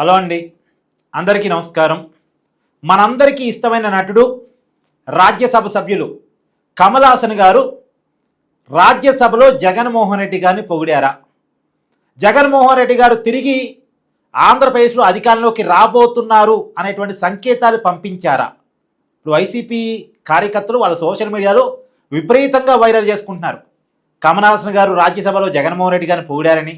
Hello అండి. అందరికీ నమస్కారం. మనందరికీ ఇష్టమైన నటుడు రాజ్యసభ సభ్యులు కమల్ హాసన్ గారు రాజ్యసభలో జగన్మోహన్ రెడ్డి గారిని పొగిడారా? జగన్మోహన్ రెడ్డి గారు తిరిగి ఆంధ్రప్రదేశ్లో అధికారంలోకి రాబోతున్నారు అనేటువంటి సంకేతాలు పంపించారా? ఇప్పుడు వైసీపీ కార్యకర్తలు వాళ్ళ సోషల్ మీడియాలో విపరీతంగా వైరల్ చేసుకుంటున్నారు. కమల్ హాసన్ గారు రాజ్యసభలో జగన్మోహన్ రెడ్డి గారిని పొగిడారని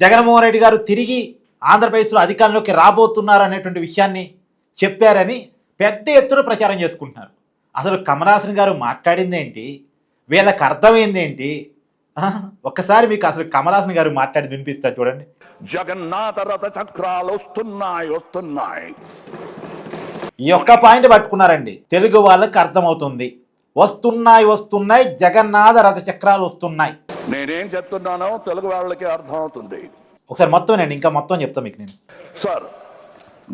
జగన్మోహన్ రెడ్డి గారు తిరిగి ఆంధ్రప్రదేశ్లో అధికారంలోకి రాబోతున్నారు అనేటువంటి విషయాన్ని చెప్పారని పెద్ద ఎత్తున ప్రచారం చేసుకుంటున్నారు. అసలు కమల్ హాసన్ గారు మాట్లాడింది ఏంటి? వీళ్ళకి అర్థమైంది ఏంటి? ఒక్కసారి మీకు అసలు కమల్ హాసన్ గారు మాట్లాడి వినిపిస్తారు చూడండి. జగన్నాథ రథ చక్రాలు వస్తున్నాయి వస్తున్నాయి. ఈ ఒక్క పాయింట్ పట్టుకున్నారండి. తెలుగు వాళ్ళకి అర్థమవుతుంది. వస్తున్నాయి వస్తున్నాయి జగన్నాథ రథ చక్రాలు వస్తున్నాయి. నేనేం చెప్తున్నానో తెలుగు వాళ్ళకి అర్థమవుతుంది. ఒకసారి మొత్తం నేను ఇంకా మొత్తం చెప్తాను మీకు నేను sir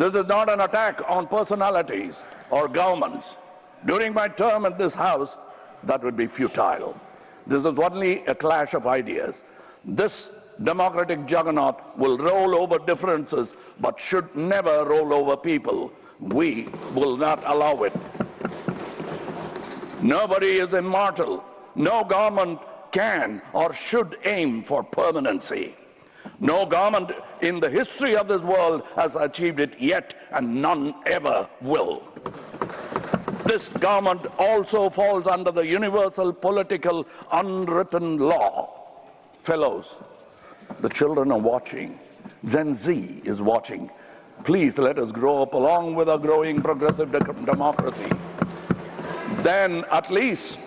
this is not an attack on personalities or governments during my term in this house that would be futile this is only a clash of ideas this democratic juggernaut will roll over differences but should never roll over people. We will not allow it. Nobody is immortal. No government can or should aim for permanency. No government in the history of this world has achieved it yet, and none ever will. This government also falls under the universal political unwritten law. Fellows, the children are watching. Gen Z is watching. Please let us grow up along with our growing progressive de- democracy then at least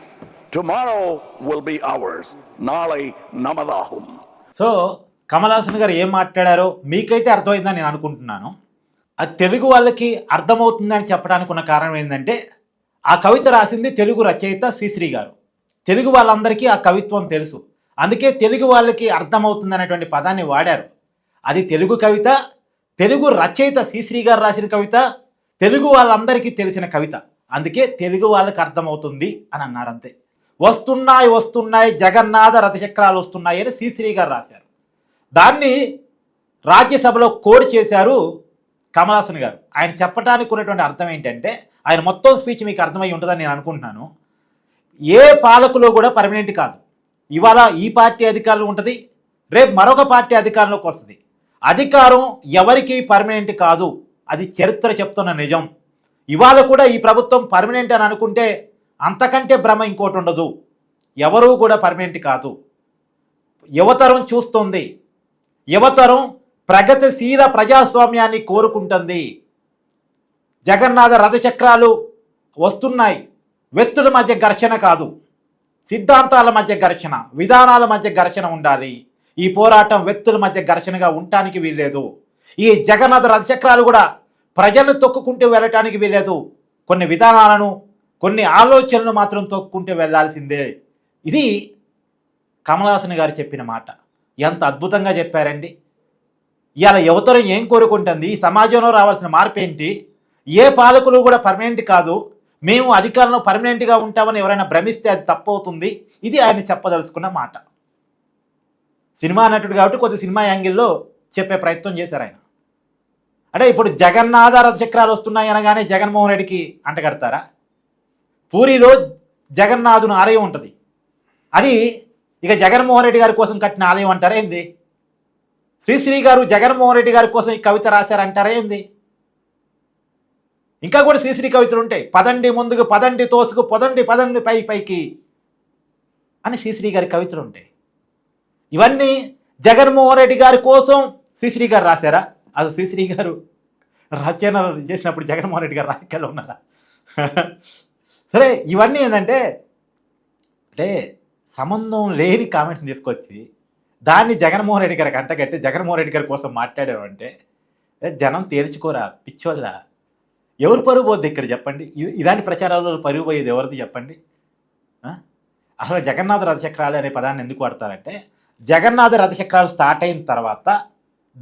tomorrow will be ours. Nale Namadahum. So Kamal Haasan garu ఏం మాట్లాడారో మీకైతే అర్థమైందని నేను అనుకుంటున్నాను. అది తెలుగు వాళ్ళకి అర్థమవుతుందని చెప్పడానికి ఉన్న కారణం ఏంటంటే ఆ కవిత రాసింది తెలుగు రచయిత శ్రీశ్రీ గారు. తెలుగు వాళ్ళందరికీ ఆ కవిత్వం తెలుసు. అందుకే తెలుగు వాళ్ళకి అర్థమవుతుంది అనేటువంటి పదాన్ని వాడారు. అది తెలుగు కవిత తెలుగు రచయిత శ్రీశ్రీ గారు రాసిన కవిత తెలుగు వాళ్ళందరికీ తెలిసిన కవిత. అందుకే తెలుగు వాళ్ళకి అర్థమవుతుంది అని అన్నారు అంతే వస్తున్నాయి వస్తున్నాయి జగన్నాథ రథచక్రాలు వస్తున్నాయి అని శ్రీశ్రీ గారు రాశారు. దాన్ని రాజ్యసభలో కోడ్ చేశారు కమలాసన్ గారు. ఆయన చెప్పడానికి ఉన్నటువంటి అర్థం ఏంటంటే ఆయన మొత్తం స్పీచ్ మీకు అర్థమై ఉంటుందని నేను అనుకుంటున్నాను. ఏ పాలకులో కూడా పర్మనెంట్ కాదు. ఇవాళ ఈ పార్టీ అధికారంలో ఉంటుంది రేపు మరొక పార్టీ అధికారంలోకి వస్తుంది. అధికారం ఎవరికి పర్మనెంట్ కాదు. అది చరిత్ర చెప్తున్న నిజం. ఇవాళ కూడా ఈ ప్రభుత్వం పర్మనెంట్ అని అనుకుంటే అంతకంటే భ్రమ ఇంకోటి ఉండదు. ఎవరూ కూడా పర్మనెంట్ కాదు. యువతరం చూస్తుంది. యువతరం ప్రగతిశీల ప్రజాస్వామ్యాన్ని కోరుకుంటుంది. జగన్నాథ రథచక్రాలు వస్తున్నాయి. వ్యక్తుల మధ్య ఘర్షణ కాదు. సిద్ధాంతాల మధ్య ఘర్షణ విధానాల మధ్య ఘర్షణ ఉండాలి. ఈ పోరాటం వ్యక్తుల మధ్య ఘర్షణగా ఉండటానికి వీల్లేదు. ఈ జగన్నాథ రథచక్రాలు కూడా ప్రజలను తొక్కుకుంటూ వెళ్ళటానికి వీల్లేదు. కొన్ని విధానాలను కొన్ని ఆలోచనలు మాత్రం తొక్కుకుంటూ వెళ్ళాల్సిందే. ఇది కమలాసన్ గారు చెప్పిన మాట. ఎంత అద్భుతంగా చెప్పారండి. ఇవాళ యువతరం ఏం కోరుకుంటుంది? ఈ సమాజంలో రావాల్సిన మార్పు ఏంటి ఏ పాలకులు కూడా పర్మనెంట్ కాదు. మేము అధికారంలో పర్మనెంట్గా ఉంటామని ఎవరైనా భ్రమిస్తే అది తప్పు అవుతుంది ఇది ఆయన చెప్పదలుచుకున్న మాట. సినిమా నటుడు కాబట్టి కొద్ది సినిమా యాంగిల్లో చెప్పే ప్రయత్నం చేశారు ఆయన. అంటే ఇప్పుడు జగన్నాథ రథచక్రాలు వస్తున్నాయి అనగానే జగన్మోహన్ రెడ్డికి అంటగడతారా పూరిలో జగన్నాథుని ఆలయం ఉంటుంది. అది ఇక జగన్మోహన్ రెడ్డి గారి కోసం కట్టిన ఆలయం అంటారా ఏంది? శ్రీశ్రీ గారు జగన్మోహన్ రెడ్డి గారి కోసం ఈ కవిత రాశారంటారా ఏంది? ఇంకా కూడా శ్రీశ్రీ కవితలు ఉంటాయి. పదండి ముందుకు పదండి తోసుకు పదండి పదండి పై పైకి అని శ్రీశ్రీ గారి కవితలు ఉంటాయి. ఇవన్నీ జగన్మోహన్ రెడ్డి గారి కోసం శ్రీశ్రీ గారు రాశారా? అది శ్రీశ్రీ గారు రచన చేసినప్పుడు జగన్మోహన్ రెడ్డి గారు రాజకీయాల్లో ఉన్నారా? సరే ఇవన్నీ ఏంటంటే అంటే సంబంధం లేని కామెంట్స్ తీసుకొచ్చి దాన్ని జగన్మోహన్ రెడ్డి గారికి అంటగట్టి జగన్మోహన్ రెడ్డి గారి కోసం మాట్లాడారు అంటే జనం తేల్చుకోరా పిచ్చోళ్ళ? ఎవరు పరుగు పోద్ది ఇక్కడ చెప్పండి? ఇలాంటి ప్రచారాలలో పరుగు పోయేది ఎవరిది చెప్పండి? అసలు జగన్నాథ రథచక్రాలు అనే పదాన్ని ఎందుకు వాడతారంటే జగన్నాథ రథచక్రాలు స్టార్ట్ అయిన తర్వాత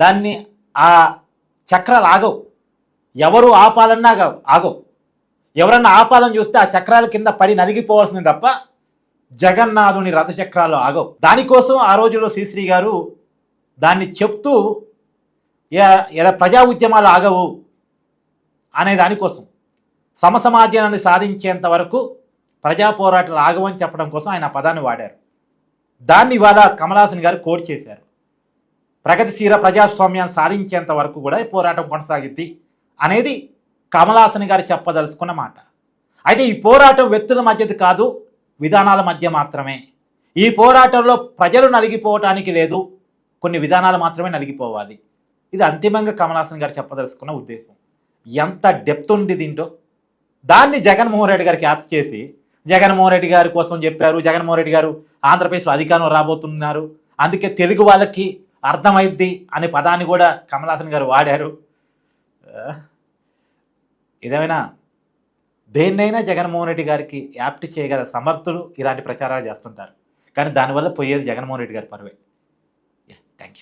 దాన్ని ఆ చక్రాలు ఆగవు. ఎవరు ఆపాలన్నా ఆగవు ఆగవు. ఎవరన్నా ఆపాలని చూస్తే ఆ చక్రాల కింద పడి నలిగిపోవాల్సింది తప్ప జగన్నాథుని రథచక్రాలు ఆగవు. దానికోసం ఆ రోజుల్లో శ్రీశ్రీ గారు దాన్ని చెప్తూ ఏ- ఇలా ప్రజా ఉద్యమాలు ఆగవు అనే దానికోసం సమసమాజాన్ని సాధించేంత వరకు ప్రజా పోరాటాలు ఆగవని చెప్పడం కోసం ఆయన పదాన్ని వాడారు. దాన్ని ఇవాళ కమలాసన్ గారు కోడ్ చేశారు. ప్రగతిశీల ప్రజాస్వామ్యాన్ని సాధించేంత వరకు కూడా ఈ పోరాటం కొనసాగిద్ది అనేది కమలాసన్ గారు చెప్పదలుచుకున్న మాట. అయితే ఈ పోరాటం వ్యక్తుల మధ్యది కాదు విధానాల మధ్య మాత్రమే. ఈ పోరాటంలో ప్రజలు నలిగిపోవటానికి లేదు. కొన్ని విధానాలు మాత్రమే నలిగిపోవాలి. ఇది అంతిమంగా కమలాసన్ గారు చెప్పదలుచుకున్న ఉద్దేశం. ఎంత డెప్త్ ఉంది దీంట్లో దాన్ని జగన్మోహన్ రెడ్డి గారికి యాప్ చేసి జగన్మోహన్ రెడ్డి గారి కోసం చెప్పారు జగన్మోహన్ రెడ్డి గారు ఆంధ్రప్రదేశ్లో అధికారం రాబోతున్నారు అందుకే తెలుగు వాళ్ళకి అర్థమైద్ది అనే పదాన్ని కూడా కమలాసన్ గారు వాడారు. ఏదేమైనా ఇదేమైనా దేన్నైనా జగన్మోహన్ రెడ్డి గారికి యాప్ట్ చేయగల సమర్థులు ఇలాంటి ప్రచారాలు చేస్తుంటారు. కానీ దానివల్ల పోయేది జగన్మోహన్ రెడ్డి గారి పరువే. Thank you